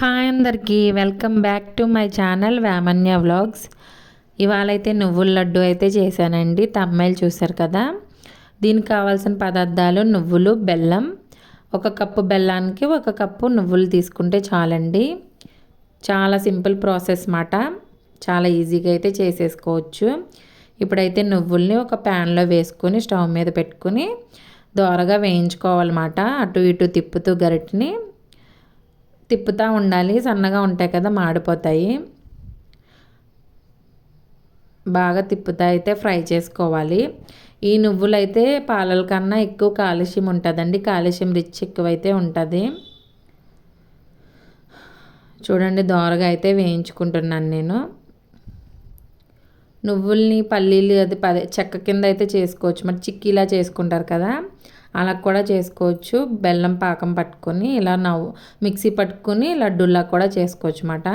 Hi అందరికీ. Welcome back to my channel Vyamanya vlogs. ఇవాళ అయితే నువ్వుల లడ్డు అయితే చేశానండి. తమ్మాయిలు చూశారు కదా? దీనికి కావాల్సిన పదార్థాలు నువ్వులు బెల్లం. ఒక కప్పు బెల్లానికి ఒక కప్పు నువ్వులు తీసుకుంటే చాలండి. చాలా సింపుల్ ప్రాసెస్ మాట చాలా ఈజీగా అయితే చేసేసుకోవచ్చు. ఇప్పుడైతే నువ్వుల్ని ఒక ప్యాన్లో వేసుకొని స్టవ్ మీద పెట్టుకుని దోరగా వేయించుకోవాలన్నమాట. అటు ఇటు తిప్పుతూ గరిటిని. తిప్పుతూ ఉండాలి. సన్నగా ఉంటాయి కదా మాడిపోతాయి. బాగా తిప్పుతా అయితే ఫ్రై చేసుకోవాలి. ఈ నువ్వులు అయితే పాలల కన్నా ఎక్కువ కాలుష్యం ఉంటుందండి. కాలుష్యం రిచ్ ఎక్కువైతే ఉంటుంది. చూడండి దోరగా అయితే వేయించుకుంటున్నాను నేను. నువ్వుల్ని పల్లీలు అది పదే చెక్క కింద అయితే చేసుకోవచ్చు. మరి చిక్కీలా చేసుకుంటారు కదా. అలా కూడా చేసుకోవచ్చు. బెల్లం పాకం పట్టుకొని ఇలా నవ్వు మిక్సీ పట్టుకొని లడ్డూలా కూడా చేసుకోవచ్చు అనమాట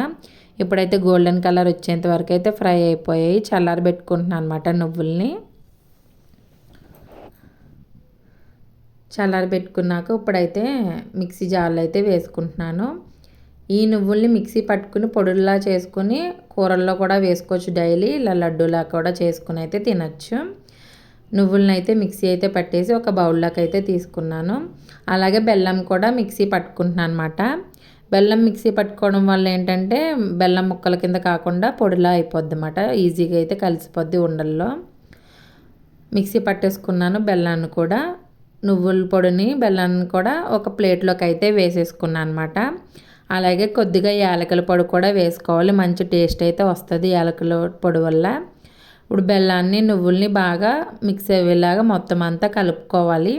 ఇప్పుడైతే గోల్డెన్ కలర్ వచ్చేంత వరకు అయితే ఫ్రై అయిపోయాయి. చల్లారి పెట్టుకుంటున్నాను అనమాట నువ్వుల్ని. చల్లారి పెట్టుకున్నాక ఇప్పుడైతే మిక్సీ జార్లు అయితే వేసుకుంటున్నాను. ఈ నువ్వుల్ని మిక్సీ పట్టుకుని పొడుల్లా చేసుకుని కూరల్లో కూడా వేసుకోవచ్చు డైలీ. ఇలా లడ్డూలా కూడా చేసుకుని అయితే తినచ్చు. నువ్వులనైతే అయితే మిక్సీ అయితే పట్టేసి ఒక బౌల్లోకి అయితే తీసుకున్నాను. అలాగే బెల్లం కూడా మిక్సీ పట్టుకుంటున్నాను అనమాట బెల్లం మిక్సీ పట్టుకోవడం వల్ల ఏంటంటే బెల్లం ముక్కల కింద కాకుండా పొడిలా అయిపోద్ది అనమాట ఈజీగా అయితే కలిసిపోద్ది ఉండల్లో. మిక్సీ పట్టేసుకున్నాను బెల్లాన్ని కూడా. నువ్వుల పొడిని బెల్లాన్ని కూడా ఒక ప్లేట్లోకి అయితే వేసేసుకున్నాను అనమాట అలాగే కొద్దిగా యాలకుల పొడి కూడా వేసుకోవాలి. మంచి టేస్ట్ అయితే వస్తుంది యాలకుల పొడి వల్ల. ఇప్పుడు బెల్లాన్ని నువ్వుల్ని బాగా మిక్స్ అయ్యేలాగా మొత్తం అంతా కలుపుకోవాలి.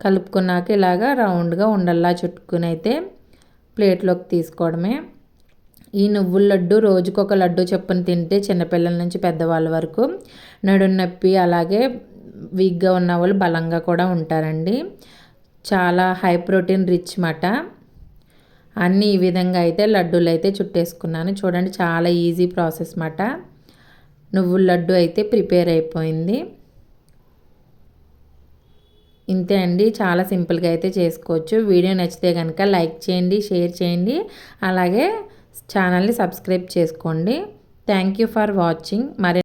కలుపుకున్నాక ఇలాగా రౌండ్గా ఉండల్లా చుట్టుకుని అయితే ప్లేట్లోకి తీసుకోవడమే. ఈ నువ్వుల లడ్డు రోజుకొక లడ్డు చొప్పున తింటే చిన్నపిల్లల నుంచి పెద్దవాళ్ళ వరకు నడుం నొప్పి అలాగే వీక్గా ఉన్న వాళ్ళు బలంగా కూడా ఉంటారండి. చాలా హై ప్రోటీన్ రిచ్ మాట. అన్నీ ఈ విధంగా అయితే లడ్డూలు అయితే చుట్టేసుకున్నాను. చూడండి చాలా ఈజీ ప్రాసెస్ మాట. నువ్వుల లడ్డు అయితే ప్రిపేర్ అయిపోయింది. ఇంతే అండి. చాలా సింపుల్గా అయితే చేసుకోవచ్చు. వీడియో నచ్చితే కనుక లైక్ చేయండి షేర్ చేయండి. అలాగే ఛానల్ని సబ్స్క్రైబ్ చేసుకోండి. Thank you for watching. మరి